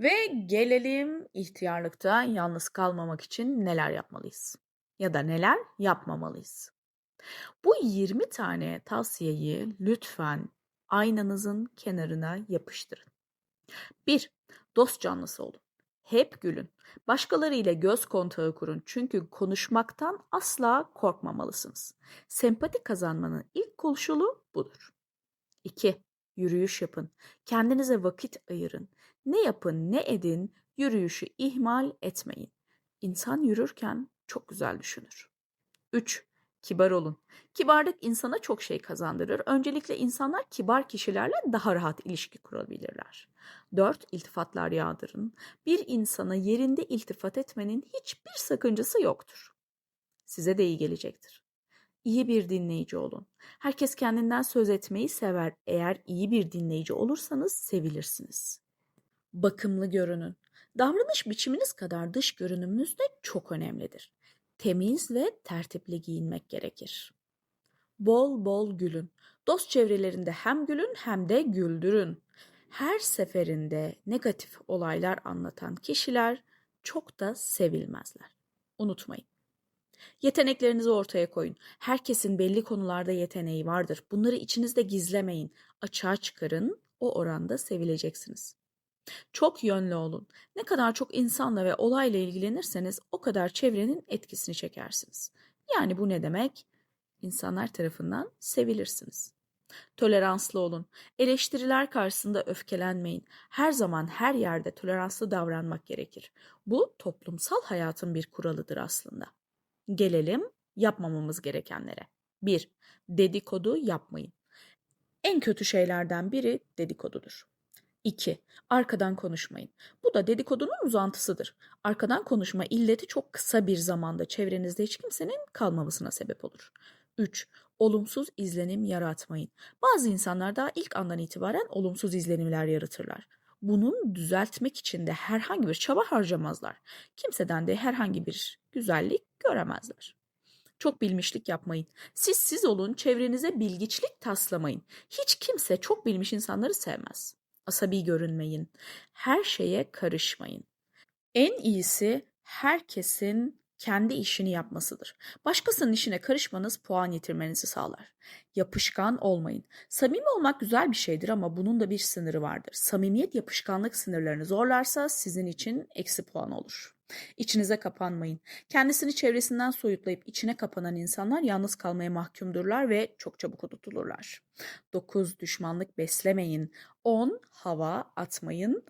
Ve gelelim ihtiyarlıkta yalnız kalmamak için neler yapmalıyız ya da neler yapmamalıyız. Bu 20 tane tavsiyeyi lütfen aynanızın kenarına yapıştırın. 1. Dost canlısı olun. Hep gülün. Başkalarıyla göz kontağı kurun çünkü konuşmaktan asla korkmamalısınız. Sempati kazanmanın ilk koşulu budur. 2. Yürüyüş yapın. Kendinize vakit ayırın. Ne yapın ne edin yürüyüşü ihmal etmeyin. İnsan yürürken çok güzel düşünür. 3. Kibar olun. Kibarlık insana çok şey kazandırır. Öncelikle insanlar kibar kişilerle daha rahat ilişki kurabilirler. 4. İltifatlar yağdırın. Bir insana yerinde iltifat etmenin hiçbir sakıncası yoktur. Size de iyi gelecektir. İyi bir dinleyici olun. Herkes kendinden söz etmeyi sever. Eğer iyi bir dinleyici olursanız sevilirsiniz. Bakımlı görünün. Davranış biçiminiz kadar dış görünümünüz de çok önemlidir. Temiz ve tertipli giyinmek gerekir. Bol bol gülün. Dost çevrelerinde hem gülün hem de güldürün. Her seferinde negatif olaylar anlatan kişiler çok da sevilmezler. Unutmayın. Yeteneklerinizi ortaya koyun. Herkesin belli konularda yeteneği vardır. Bunları içinizde gizlemeyin. Açığa çıkarın. O oranda sevileceksiniz. Çok yönlü olun. Ne kadar çok insanla ve olayla ilgilenirseniz o kadar çevrenin etkisini çekersiniz. Yani bu ne demek? İnsanlar tarafından sevilirsiniz. Toleranslı olun. Eleştiriler karşısında öfkelenmeyin. Her zaman her yerde toleranslı davranmak gerekir. Bu toplumsal hayatın bir kuralıdır aslında. Gelelim yapmamamız gerekenlere. 1. Dedikodu yapmayın. En kötü şeylerden biri dedikodudur. 2. Arkadan konuşmayın. Bu da dedikodunun uzantısıdır. Arkadan konuşma illeti çok kısa bir zamanda çevrenizde hiç kimsenin kalmamasına sebep olur. 3. Olumsuz izlenim yaratmayın. Bazı insanlar daha ilk andan itibaren olumsuz izlenimler yaratırlar. Bunun düzeltmek için de herhangi bir çaba harcamazlar. Kimseden de herhangi bir güzellik göremezler. Çok bilmişlik yapmayın. Siz siz olun, çevrenize bilgiçlik taslamayın. Hiç kimse çok bilmiş insanları sevmez. Asabi görünmeyin. Her şeye karışmayın. En iyisi herkesin kendi işini yapmasıdır. Başkasının işine karışmanız puan yitirmenizi sağlar. Yapışkan olmayın. Samimi olmak güzel bir şeydir ama bunun da bir sınırı vardır. Samimiyet yapışkanlık sınırlarını zorlarsa sizin için eksi puan olur. İçinize kapanmayın. Kendisini çevresinden soyutlayıp içine kapanan insanlar yalnız kalmaya mahkumdurlar ve çok çabuk unutulurlar. 9. Düşmanlık beslemeyin. 10. Hava atmayın.